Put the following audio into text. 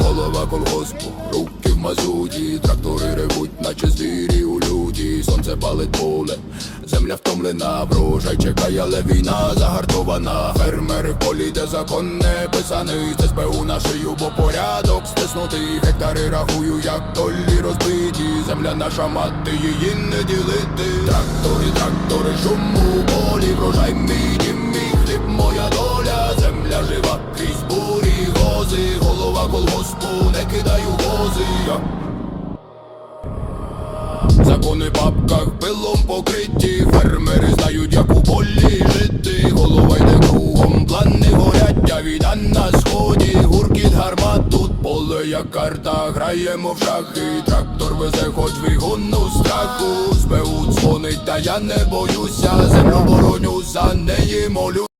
Голова колгоспу, руки в мазуті, трактори ревуть, наче звірі у люті, сонце палить поле, земля втомлена, врожай чекає, але війна загартована. Фермери в полі, де закон не писаний, це СБУ на шию, бо порядок стиснутий, гектари рахую, як долі розбиті. Земля наша мати, її не ділити. Трактори, трактори, шум у полі, врожай мій дім, мій хліб, моя доля, земля жива крізь бурі, гози, голова колгоспу, не кидаю вози. Закони в папках пилом покриті, фермери знають, як у полі жити. Голова йде кругом, плани горять, а війна на сході, гуркіт гармат, тут поле як карта, граємо в шахи, трактор везе, хоч вигонну страху, СБУ дзвонить, та я не боюся, землю бороню за неї молю.